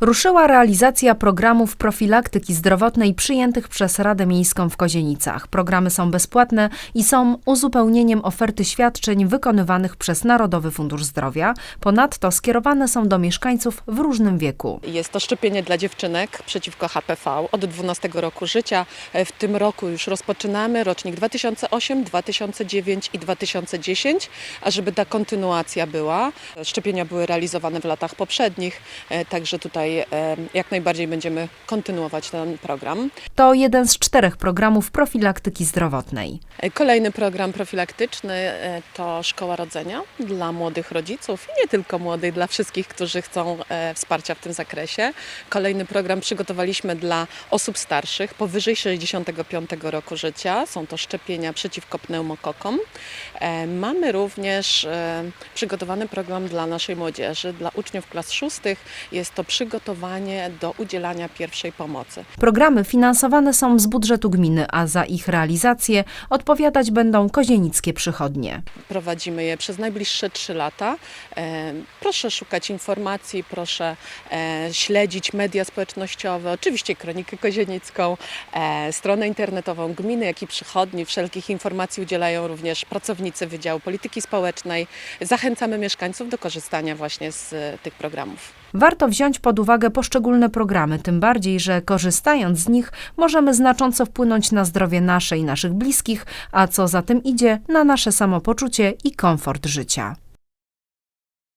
Ruszyła realizacja programów profilaktyki zdrowotnej przyjętych przez Radę Miejską w Kozienicach. Programy są bezpłatne i są uzupełnieniem oferty świadczeń wykonywanych przez Narodowy Fundusz Zdrowia. Ponadto skierowane są do mieszkańców w różnym wieku. Jest to szczepienie dla dziewczynek przeciwko HPV od 12 roku życia. E, W tym roku już rozpoczynamy rocznik 2008, 2009 i 2010, a żeby ta kontynuacja była. Szczepienia były realizowane w latach poprzednich, e, także tutaj e, jak najbardziej będziemy kontynuować ten program. To jeden z czterech programów profilaktyki zdrowotnej. E, Kolejny program profilaktyczny e, to Szkoła Rodzenia dla młodych rodziców i nie tylko młodych, dla wszystkich, którzy chcą e, wsparcia w tym zakresie. Kolejny program przygotowaliśmy dla osób starszych powyżej 65 roku życia. Są to szczepienia przeciwko pneumokokom. Mamy również przygotowany program dla naszej młodzieży, dla uczniów klas szóstych. Jest to przygotowanie do udzielania pierwszej pomocy. Programy finansowane są z budżetu gminy, a za ich realizację odpowiadać będą kozienickie przychodnie. Prowadzimy je przez najbliższe 3 lata. E, Proszę szukać informacji, proszę e, śledzić media społecznościowe, oczywiście Kronikę Kozienicką, e, stronę internetową gminy, jak i przychodni. Wszelkich informacji udzielają również pracownicy Wydziału Polityki Społecznej. Zachęcamy mieszkańców do korzystania właśnie z tych programów. Warto wziąć pod uwagę poszczególne programy, tym bardziej, że korzystając z nich możemy znacząco wpłynąć na zdrowie nasze i naszych bliskich, a co za tym idzie, na nasze samopoczucie i komfort życia.